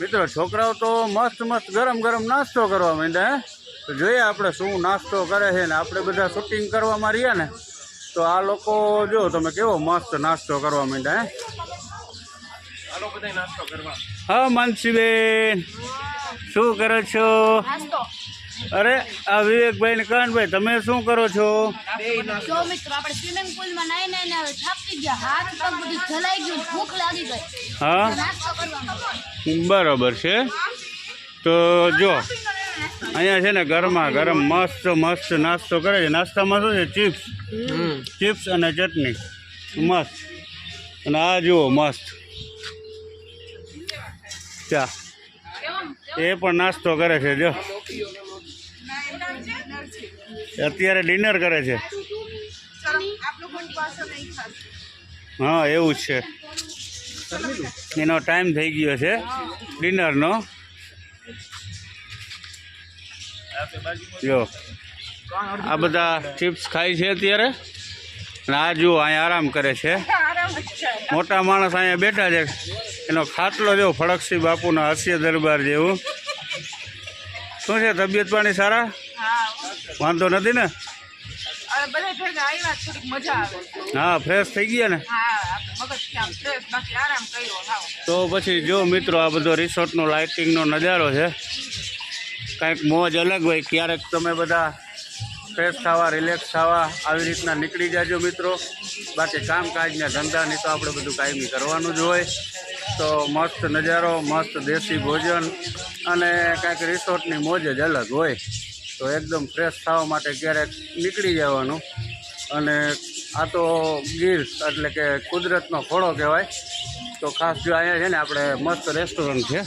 મિત્રો છોકરાઓ તો મસ્ત મસ્ત ગરમ ગરમ નાસ્તો કરવા માંડ્યા તો જોઈએ આપણે શું નાસ્તો કરે છે ને આપણે બધા શૂટિંગ કરવામાં રહ્યા ને તો આ લોકો જો તમે કેવો મસ્ત નાસ્તો કરવા માંડ્યા હે? ચાલો બધા નાસ્તો કરવા. હા માનસીબેન શું કરો છો? અરે આ વિવેકભાઈ ને કાનભાઈ તમે શું કરો છો? જો મિત્રો આપણે સ્વિમિંગ પુલમાં નાઈ નાઈ ને થાકી ગયા. હાથ પગ બધું જલાઈ ગયું ભૂખ લાગી ગઈ. હા? નાસ્તો કરવાનો બરાબર છે. તો જો અહીંયા છે ને ગરમા ગરમ મસ્ત મસ્ત નાસ્તો કરે છે. નાસ્તામાં શું છે? ચિપ્સ. ચિપ્સ અને ચટણી. મસ્ત. અને આ જુઓ મસ્ત. ચા. એ પણ નાસ્તો કરે છે જો. અત્યારે ડિનર કરે છે. હા એવું જ છે. એનો ટાઈમ થઈ ગયો છે. ડિનરનો જો. આ બધા ચિપ્સ ખાય છે અત્યારે. અને આ જુઓ અહીંયા આરામ કરે છે. મોટા માણસ અહીંયા બેઠા છે. એનો ખાટલો જેવો ફળકસિંહ બાપુના હાસ્ય દરબાર જેવું. શું છે તબિયત પાણી સારા? વાંધો નથી ને? હા. ફ્રેશ થઈ ગયા ને? તો પછી જો મિત્રો આ બધો રિસોર્ટનો લાઇટિંગનો નજારો છે, કાંઈક મોજ અલગ હોય, ક્યારેક તમે બધા ફ્રેશ થવા રિલેક્સ થવા, આવી રીતના નીકળી જાજો મિત્રો. બાકી કામકાજના ધંધાની તો આપણે બધું કાયમી કરવાનું જ હોય. તો મસ્ત નજારો, મસ્ત દેશી ભોજન અને કાંઈક રિસોર્ટની મોજ જ અલગ હોય. તો એકદમ ફ્રેશ થવા માટે ક્યારેક નીકળી જવાનું. અને આ તો ગીર એટલે કે કુદરતનો ખોળો કહેવાય. તો ખાસ જો અહીંયા છે ને આપણે મસ્ત રેસ્ટોરન્ટ છે.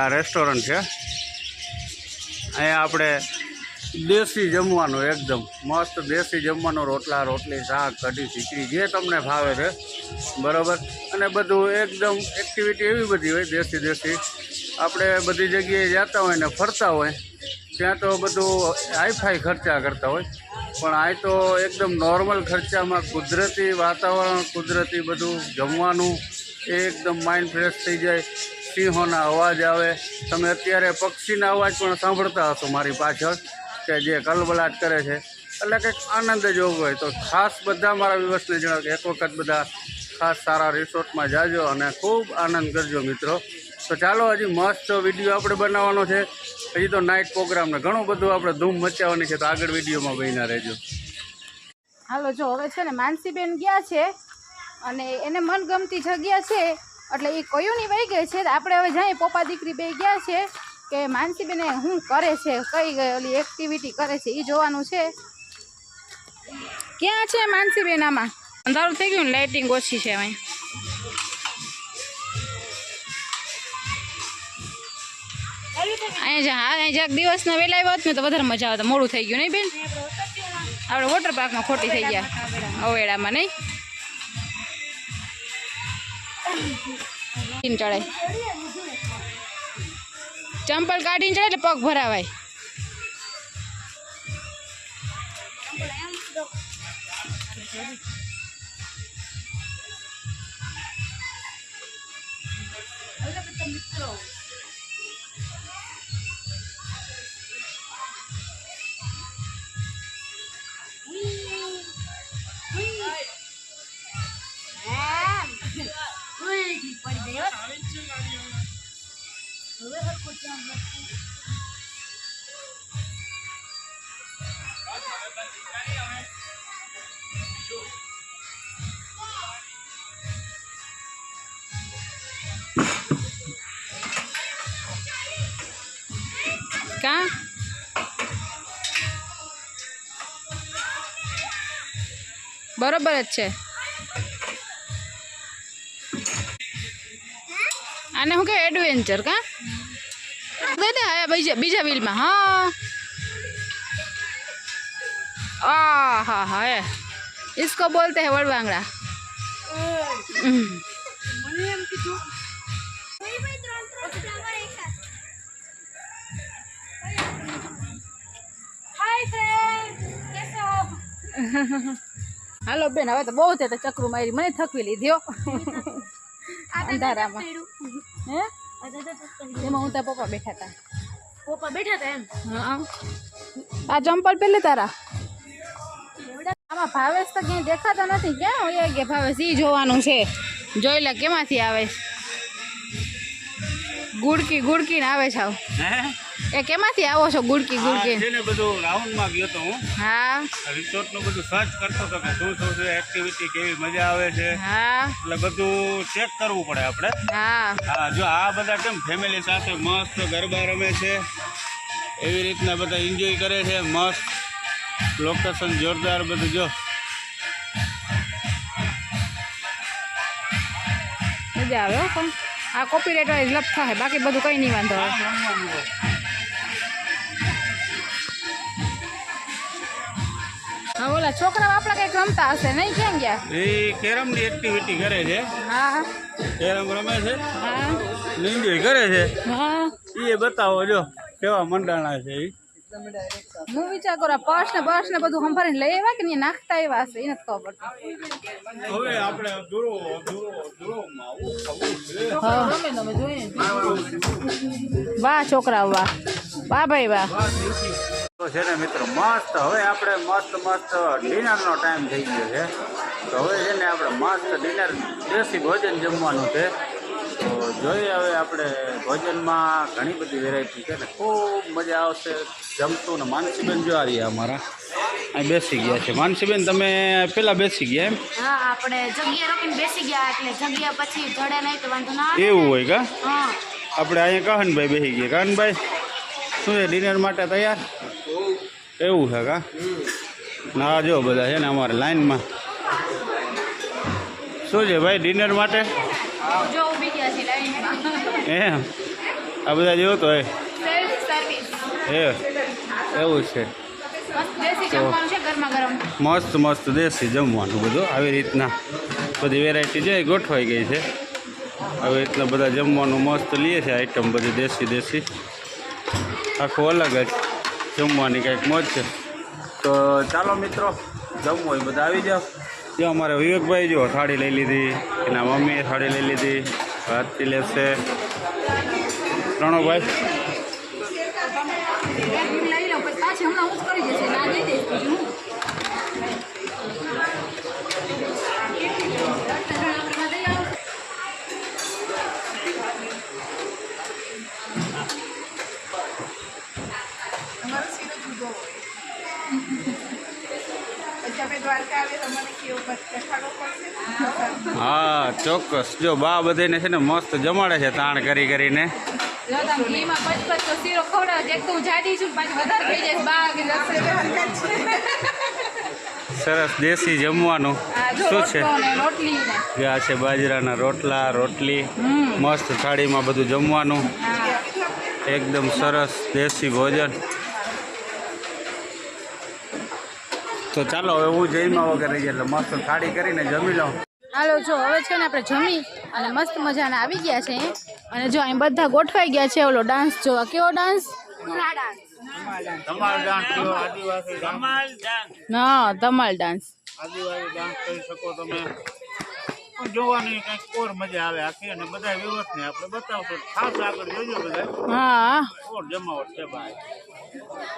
આ રેસ્ટોરન્ટ છે. અહીંયા આપણે દેશી જમવાનું એકદમ મસ્ત દેશી જમવાનું રોટલા, રોટલી, શાક, કઢી, ખીચડી જે તમને ભાવે છે. બરાબર? અને બધું એકદમ એક્ટિવિટી એવી બધી હોય, દેશી દેશી. આપણે બધી જગ્યાએ જતા હોય ને ફરતા હોય, ત્યાં તો બધું હાઈફાઈ ખર્ચા કરતા હોય. પણ આ તો એકદમ નોર્મલ ખર્ચામાં કુદરતી વાતાવરણ, કુદરતી બધું જમવાનું, એ એકદમ માઇન્ડ ફ્રેશ થઈ જાય. સિંહોના અવાજ આવે. તમે અત્યારે પક્ષીના અવાજ પણ સાંભળતા હશો મારી પાછળ, કે જે કલબલાટ કરે છે. એટલે કંઈક આનંદ જ હોય. તો ખાસ બધા મારા વિવસને જણાવો કે એક વખત બધા ખાસ સારા રિસોર્ટમાં જાજો અને ખૂબ આનંદ કરજો મિત્રો. તો ચાલો હજી મસ્ત વીડિયો આપણે બનાવવાનો છે. હજી તો નાઇટ પ્રોગ્રામને ઘણું બધું આપણે ધૂમ મચાવવાની છે તો આગળ વિડીયોમાં બહીના રહેજો. હાલો જો હવે છે ને માનસીબેન ગયા છે અને એને મનગમતી જગ્યા છે એટલે એ કયું નહીં વહી ગઈ છે આપણે હવે જઈએ. પપ્પા દીકરી બે ગયા છે કે માનસીબેને શું કરે છે કઈ ગઈ ઓલી એક્ટિવિટી કરે છે એ જોવાનું છે. ક્યાં છે માનસીબેન આમાં? અંધારું થઈ ગયું ને લાઇટિંગ ઓછી છે અહીં અહીંયા હા, અહીંયા જ્યાં દિવસના વહેલા આવ્યા હોત ને તો વધારે મજા આવતા. મોડું થઈ ગયું નહીં બેન? આપણે વોટર પાર્કમાં ખોટી થઈ ગયા. અવેડામાં નહીં? ચડાય. ચંપલ કાઢીને ચડે એટલે પગ ભરાવાય. કા બરોબર જ છે આને શું કે એડવેન્ચર કા દે દે હા બીજા બીજા વ્હીલમાં હા આ હા હા એ इसको बोलते हैं वड़वांगड़ा હાલો બેન હવે તો બહુ છે તો ચક્રું મારી મને થકવી લીધી હો અંધારામાં હે એમાં હું તારા પપ્પા બેઠા હતા પપ્પા બેઠા હતા એમ? હા. આ ચંપલ પેલે તારા. આમાં ભાવેશ તો ક્યાંય દેખાતા નથી. ક્યાં હોય કે ભાવેશ? એ જોવાનું છે. જોઈ લે કેમાંથી આવે. છે ગુડકી ગુડકીને આવે છે આવું. હે? એ કેમાંથી આવો છો ગુડકી ગુડકી? છે ને બધું રાઉન્ડમાં ગયો તો હું. હા. રિસોર્ટનું બધું સર્ચ કરતો તો કે શું શું છે એક્ટિવિટી કેવી મજા આવે છે. હા. એટલે બધું ચેક કરવું પડે આપણે. હા. હા જો આ બધા કેમ ફેમિલી સાથે મસ્ત ગરબા રમે છે. એવી રીતના બધા એન્જોય કરે છે મસ્ત. લોકેશન જોરદાર બધું જો. મજા આવે પણ. આ કોપી વાળી લપ થાય બાકી બધું કઈ નહીં વાંધો આવે. ઓલા છોકરાઓ આપણા કંઈક રમતા હશે નહીં કેમ ગયા? એ કેરમની એક્ટિવિટી કરે છે. હા કેરમ રમે છે. હા. એન્જોય કરે છે. હા. એ બતાવો જો કેવા મંડાણા છે એ હું વિચાર કરો પર્સ ને બર્સ ને બધું સંભાળીને લઈ આવ્યા કે નહીં? નાખતા આવ્યા હશે એ નથી ખબર. પડતી હવે આપણે દૂરો દૂરો દૂરોમાં વાહ છોકરા વાહ. વાહ ભાઈ વાહ. તો છે ને મિત્રો મસ્ત. હવે આપણે મસ્ત મસ્ત ડિનરનો ટાઈમ થઈ ગયો છે. તો હવે છે ને આપણે મસ્ત ડિનર દેશી ભોજન જમવાનું છે. તો જોઈએ હવે આપણે ભોજનમાં ઘણી બધી વેરાયટી છે ને ખૂબ મજા આવશે. જમતું ને માનસીબેન જો આ રહ્યા અમારા. અહીં બેસી ગયા છે. માનસીબેન તમે પહેલાં બેસી ગયા એમ? હા આપણે જગ્યા રોકીને બેસી ગયા એટલે જગ્યા પછી જડે નહીં તો વાંધો ના આવે. એવું હોય કા? હા. આપણે અહીંયા કહનભાઈ બેસી ગયા. કહનભાઈ? શું છે ડિનર માટે તૈયાર? એવું છે કા? ના જો બધા છે ને અમારે લાઈનમાં. શું છે ભાઈ ડિનર માટે? એમ? આ બધા જેવું તો એ એવું છે. મસ્ત મસ્ત મસ્ત દેશી જમવાનું બધું આવી રીતના. બધી વેરાયટી છે ગોઠવાઈ ગઈ છે. આવી રીતના બધા જમવાનું મસ્ત લઈએ છે આઈટમ બધી દેશી દેશી. આખું અલગ જ જમવાની કંઈક મોજ છે. તો ચાલો મિત્રો, જમવું હોય બધા આવી જાઓ. જો અમારે વિવેકભાઈ જો થાળી લઈ લીધી, એના મમ્મીએ થાળી લઈ લીધી ભાતથી લેશે. પ્રણવભાઈ? હમણાં કરી હું હા ચોક્કસ. જો બા બધાને છે ને મસ્ત જમાડે છે તાણ કરી કરીને. સરસ દેશી જમવાનું. શું છે? આ છે બાજરાના રોટલા રોટલી. મસ્ત થાળીમાં બધું જમવાનું. એકદમ સરસ દેશી ભોજન. તો ચાલો હવે હું જઈમાં વગર એટલે મસ્ત થાળી કરીને જમી લઉં. હાલો જો હવે છે ને આપણે જમી અને મસ્ત મજાના આવી ગયા છે. અને જો અહીં બધા ગોઠવાઈ ગયા છે ઓલો ડાન્સ જોવા. કેવો ડાન્સ તમારો ડાન્સ આદિવાસી હા ધમાલ ડાન્સ આદિવાસી ડાન્સ કરી શકો તમે. પણ જોવાની કંઈક કોર મજા આવે આખી અને બધા વ્યવસ્થને આપણે બતાવશો. ખાસ આગળ જોજો બધા હા. ઓર જમાવટ છે ભાઈ.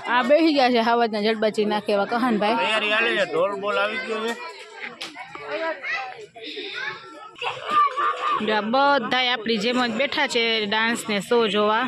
આ બેસી ગયા છે હાવજના જડબાજી નાખે એવા કહાનભાઈ. તૈયારી હાલે છે. ઢોલ બોલ આવી ગયો છે. બધા આપણી જેમ જ બેઠા છે ડાન્સ ને શો જોવા.